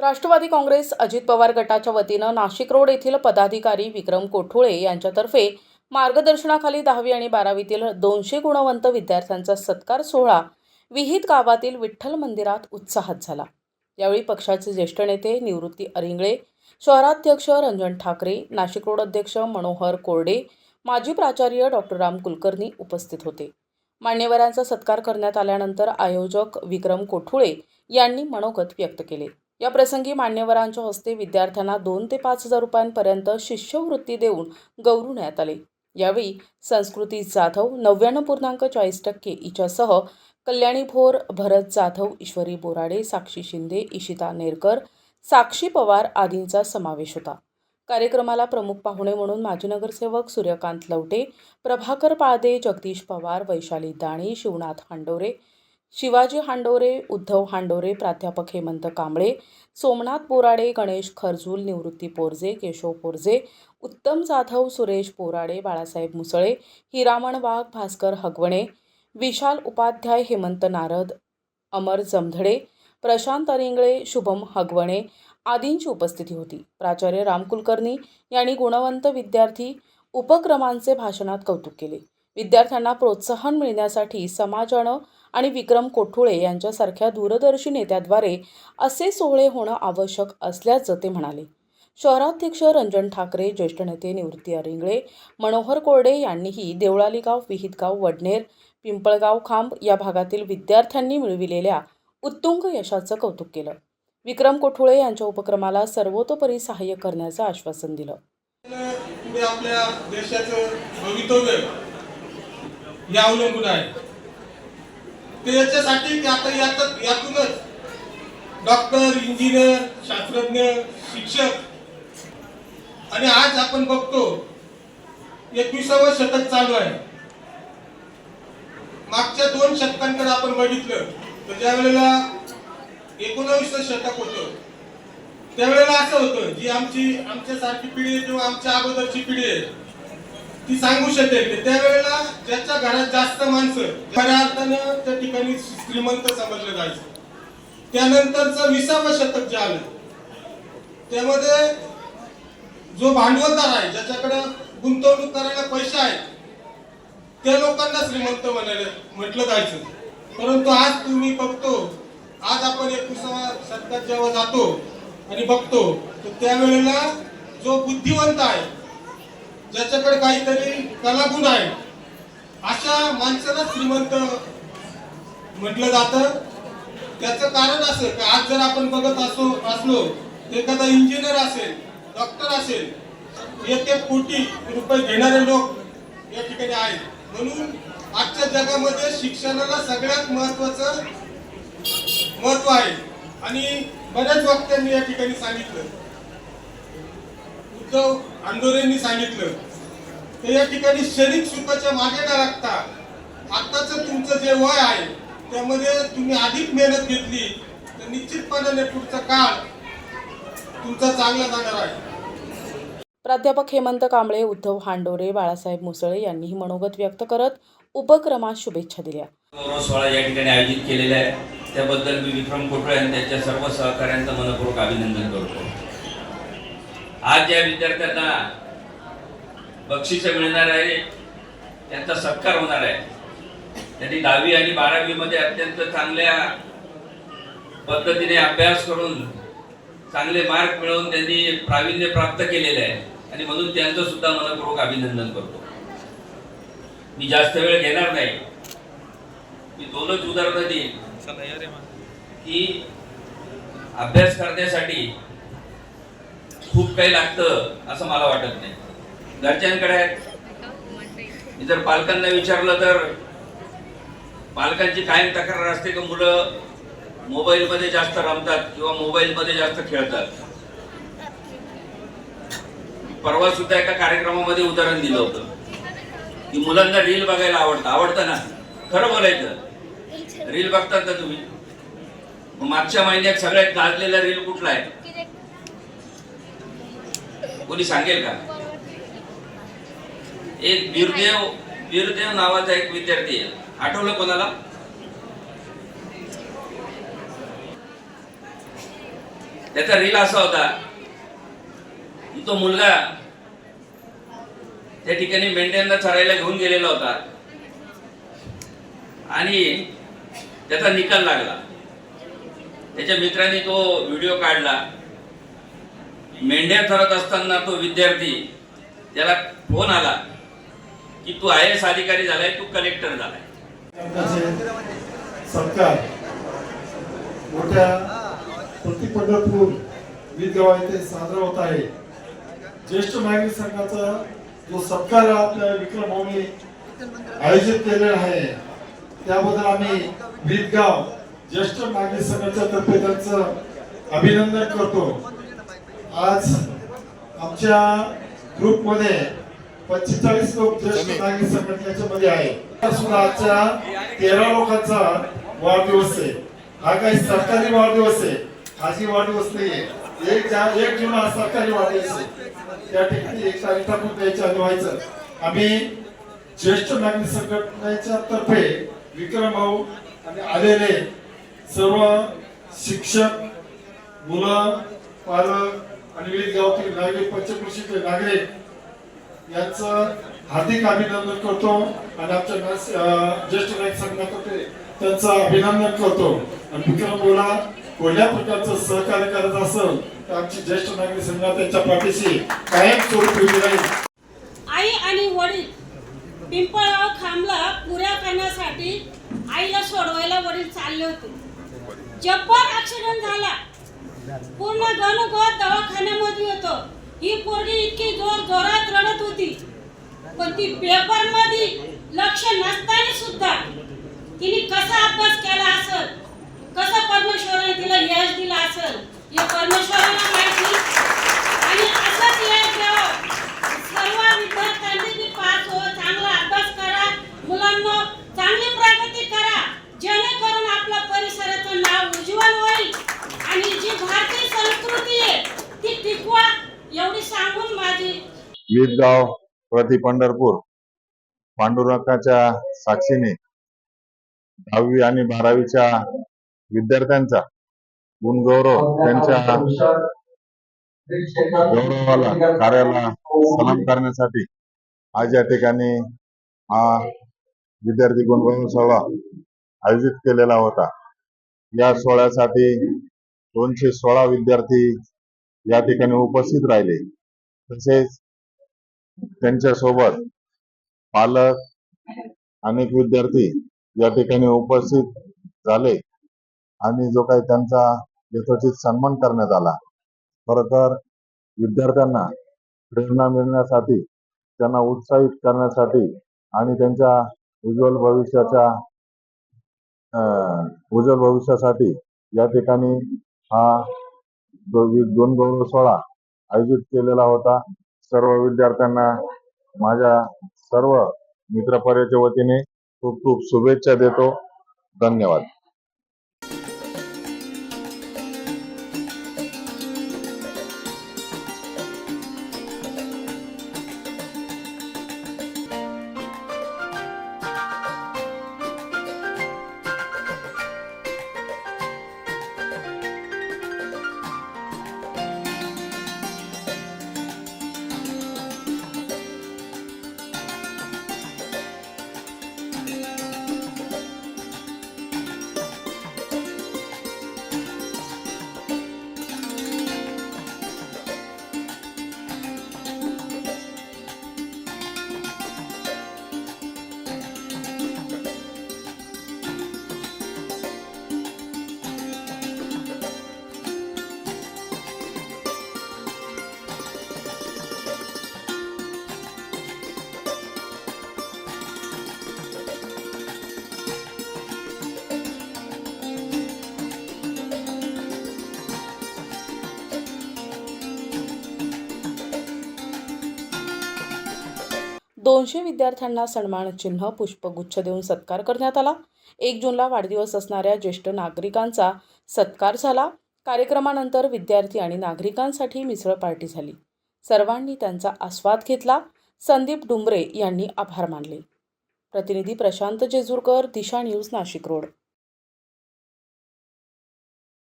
राष्ट्रवादी काँग्रेस अजित पवार गटाच्या वतीनं नाशिक रोड येथील पदाधिकारी विक्रम कोठुळे यांच्यातर्फे मार्गदर्शनाखाली दहावी आणि बारावीतील दोनशे गुणवंत विद्यार्थ्यांचा सत्कार सोहळा विहित गावातील विठ्ठल मंदिरात उत्साहात झाला. यावेळी पक्षाचे ज्येष्ठ नेते निवृत्ती अरिंगळे शहराध्यक्ष रंजन ठाकरे नाशिक रोड अध्यक्ष मनोहर कोरडे माजी प्राचार्य डॉक्टर राम कुलकर्णी उपस्थित होते. मान्यवरांचा सत्कार करण्यात आल्यानंतर आयोजक विक्रम कोठुळे यांनी मनोगत व्यक्त केले. या प्रसंगी मान्यवरांच्या हस्ते विद्यार्थ्यांना दोन ते पाच हजार रुपयांपर्यंत शिष्यवृत्ती देऊन गौरवण्यात आले. यावेळी संस्कृती जाधव नव्याण्णव पूर्णांक चाळीस टक्के हिच्यासह कल्याणी भोर भरत जाधव ईश्वरी बोराडे साक्षी शिंदे इशिता नेरकर साक्षी पवार आदींचा समावेश होता. कार्यक्रमाला प्रमुख पाहुणे म्हणून माजी नगरसेवक सूर्यकांत लवटे प्रभाकर पाळदे जगदीश पवार वैशाली दाणी शिवनाथ हांडोरे शिवाजी हांडोरे उद्धव हांडोरे प्राध्यापक हेमंत कांबळे सोमनाथ बोराडे गणेश खरजूल निवृत्ती पोरजे केशव पोरजे उत्तम जाधव सुरेश पोराडे बाळासाहेब मुसळे हिरामण वाघ भास्कर हगवणे विशाल उपाध्याय हेमंत नारद अमर जमधडे प्रशांत अरिंगळे शुभम हगवणे आदींची उपस्थिती होती. प्राचार्य राम कुलकर्णी यांनी गुणवंत विद्यार्थी उपक्रमांचे भाषणात कौतुक केले. विद्यार्थ्यांना प्रोत्साहन मिळण्यासाठी समाजानं आणि विक्रम कोठुळे यांच्यासारख्या दूरदर्शी नेत्याद्वारे असे सोहळे होणं आवश्यक असल्याचं ते म्हणाले. शहराध्यक्ष रंजन ठाकरे ज्येष्ठ नेते निवृत्ती अरिंगळे मनोहर कोरडे यांनीही देवळालीगाव विहितगाव वडनेर पिंपळगाव खांब या भागातील विद्यार्थ्यांनी मिळविलेल्या उत्तुंग यशाचं कौतुक केलं. विक्रम कोठुळे यांच्या उपक्रमाला सर्वतोपरी सहाय्य करण्याचं आश्वासन दिलं. पुढे आपल्या देशाचं भवितव्य हे अवलंबून आहे. ते याच्यासाठी आता यातच यातूनच डॉक्टर इंजिनियर शास्त्रज्ञ शिक्षक आणि आज आपण बघतो एकविसावं शतक चालू आहे. मागच्या दोन शतकांकडे आपण बघितलं तर ज्या वेळेला एकोणावीसचं शतक होतं त्यावेळेला असं होतं जी आमची आमच्यासारखी पिढी आहे किंवा आमच्या अगोदरची पिढी आहे. ती सांगू शकेल की त्यावेळेला ज्याच्या घरात जास्त माणसं खऱ्या अर्थानं त्या ठिकाणी श्रीमंत समजलं जायचं. त्यानंतरचं विसावं शतक जे आलं त्यामध्ये जो भांडवलदार आहे ज्याच्याकडे गुंतवणूक करायला पैसे आहेत त्या लोकांना श्रीमंत म्हणाले म्हटलं जायचं. परंतु आज तुम्ही बघतो आज आपण एकविसाव्या शतकात जेव्हा जातो आणि बघतो तर त्यावेळेला जो बुद्धिवंत आहे ज्याच्याकडे काहीतरी कलागुण आहे अशा माणसाला श्रीमंत म्हटलं जातं. त्याचं कारण असं की आज जर आपण बघत असो असलो तर एखादा इंजिनियर असेल डॉक्टर असेल एक एक कोटी रुपये घेणारे लोक या ठिकाणी आहेत. म्हणून आजच्या जगामध्ये शिक्षणाला सगळ्यात महत्वाचं महत्त्व आहे. आणि बऱ्याच वक्त्यांनी या ठिकाणी सांगितलं. उद्धव आंदोरेंनी सांगितलं तर या ठिकाणी शरीर सुखाच्या मागे न लागता आताच तुमचं जे वय आहे त्यामध्ये तुम्ही अधिक मेहनत घेतली तर निश्चितपणाने पुढचा काळ तुमचा चांगला जाणार आहे. प्राध्यापक हेमंत कांबळे उद्धव हांडोरे बाळासाहेब मुसळे यांनीही मनोगत व्यक्त करत उपक्रमास शुभेच्छा दिल्या. गौरव सोहळा या ठिकाणी आयोजित केलेला आहे. त्याबद्दल मी विक्रम कोठळे आणि त्याच्या सर्व सहकाऱ्यांचं मनपूर्वक अभिनंदन करतो. आज ज्या विद्यार्थ्यांना बक्षिस मिळणार आहे. त्यांचा सत्कार होणार आहे. त्यांनी दहावी आणि बारावी मध्ये अत्यंत चांगल्या पद्धतीने अभ्यास करून चांगले मार्क मिळवून त्यांनी प्रावीण्य प्राप्त केलेले आहे. आणि म्हणून त्यांचं सुद्धा मनपूर्वक अभिनंदन करतो. मी जास्त वेळ घेणार नाही. मी दोनच उदाहरणं देईन. की अभ्यास करण्यासाठी खूप काही लागतं असं मला वाटत नाही. घरच्यांकडे आहेत मी जर पालकांना विचारलं तर पालकांची कायम तक्रार असते की मुलं मोबाईलमध्ये जास्त रमतात किंवा मोबाईलमध्ये जास्त खेळतात. परवा सुद्धा एका कार्यक्रमामध्ये उदाहरण दिलं होतं. की मुलांना रील बघायला आवडतं. आवडतं ना? खरं बोलायचं. रील बघतात ना तुम्ही? मग मागच्या महिन्यात सगळ्यात गाजलेला रील कुठला आहे? कोणी सांगेल का? एक बिरदेव बिरदेव नावाचा एक विद्यार्थी आहे. आठवलं कोणाला? त्याचा रील असा होता. तो मुलगा त्या ठिकाणी मेंढ्यांना चरायला घेऊन गेलेला होता. आणि त्याचा निकाल लागला. त्याच्या मित्रांनी तो व्हिडिओ काढला. मेंढ्या ठरत असताना तो विद्यार्थी त्याला फोन आला की तू आय एस अधिकारी झालाय तू कलेक्टर झालाय. सरकार मोठ्या प्रति पंढरपूर विदगाव येथे साजरा होत आहे. ज्येष्ठ नागरिक संघाचा जो सत्कार आपल्या विक्रम भाऊनी आयोजित केलेला आहे त्याबद्दल आम्ही विदगाव ज्येष्ठ नागरिक संघाच्या तर्फे त्यांचं अभिनंदन करतो. आज आमच्या ग्रुपमध्ये पंचेचाळीस लोक ज्येष्ठ नागरिक संघटनेच्या मध्ये आहे. सुद्धा आजच्या तेरा लोकांचा वाढदिवस आहे. हा काही सरकारी वाढदिवस आहे. खाजगी वाढदिवस नाहीये. एक जा एक जून हा सरकारी वाढदिवस आहे. त्या ठिकाणी एक तारीख टाकून द्यायचं आणि व्हायचं. आम्ही ज्येष्ठ नागरिक संघटनेच्या तर्फे विक्रम भाऊ आणि आलेले सर्व शिक्षक मुलं पालक आणि विविध गावातील नागरिक पंचकृषीतील नागरिक यांचं हार्दिक अभिनंदन करतो आणि आमच्या ज्येष्ठ नायक संघातर्फे त्यांचं अभिनंदन करतो. आणि विक्रम बोला कोणत्या प्रकारचं सहकार्य करत असेल तर आमची ज्येष्ठ नागरिक संघात त्यांच्या पाठीशी कायम स्वरूपी राहील. आई आणि वडील पिंपळगाव खांबला पुऱ्या करण्यासाठी आईला सोडवायला वडील चालले होते. जब्बर ऍक्सिडेंट झाला. पूर्ण गणगोत दवाखान्यामध्ये होतो. ही पोरगी इतकी जोर जोरात रडत होती. पण ती पेपरमध्ये लक्ष नसताना सुद्धा तिने कसा अभ्यास केला असेल? कसं परमेश्वराने तिला यश दिला असेल? हे परमेश्वराला माहिती. आणि असंच यश द्यावं सर्व विद्यार्थ्यांनी बी पास हो चांगला अभ्यास करा. मुलांना चांगली प्रगती करा जेणेकरून आपल्या परिसराचं नाव उज्ज्वल होईल आणि जी भारतीय संस्कृती आहे ती टिकवा एवढी सांगून माझी वीरगाव प्रति पंढरपूर पांडुरंगाच्या साक्षीने दहावी आणि बारावीच्या विद्यार्थ्यांचा गुणगौरव त्यांच्या गौरवाला कार्याला सलाम करण्यासाठी आज या ठिकाणी हा विद्यार्थी गुणगौरव सोहळा आयोजित केलेला होता. या सोहळ्यासाठी दोनशे सोळा विद्यार्थी या ठिकाणी उपस्थित राहिले. तसेच त्यांच्यासोबत पालक अनेक विद्यार्थी या ठिकाणी उपस्थित झाले आणि जो काही त्यांचा यथोचित सन्मान करण्यात आला. खर तर विद्यार्थ्यांना प्रेरणा मिळण्यासाठी त्यांना उत्साहित करण्यासाठी आणि त्यांच्या उज्ज्वल भविष्याच्या अं, उज्ज्वल भविष्यासाठी या ठिकाणी हा दोन गौरव सोहळा आयोजित केलेला होता. सर्व विद्यार्थ्यांना माझ्या सर्व मित्रपर्याच्या वतीने खूप खूप शुभेच्छा देतो. धन्यवाद. दोनशे विद्यार्थ्यांना सन्मान चिन्ह पुष्पगुच्छ देऊन सत्कार करण्यात आला. एक जूनला वाढदिवस असणाऱ्या ज्येष्ठ नागरिकांचा सत्कार झाला. कार्यक्रमानंतर विद्यार्थी आणि नागरिकांसाठी मिसळ पार्टी झाली. सर्वांनी त्यांचा आस्वाद घेतला. संदीप डुंबरे यांनी आभार मानले. प्रतिनिधी प्रशांत जेजूरकर दिशा न्यूज नाशिक रोड.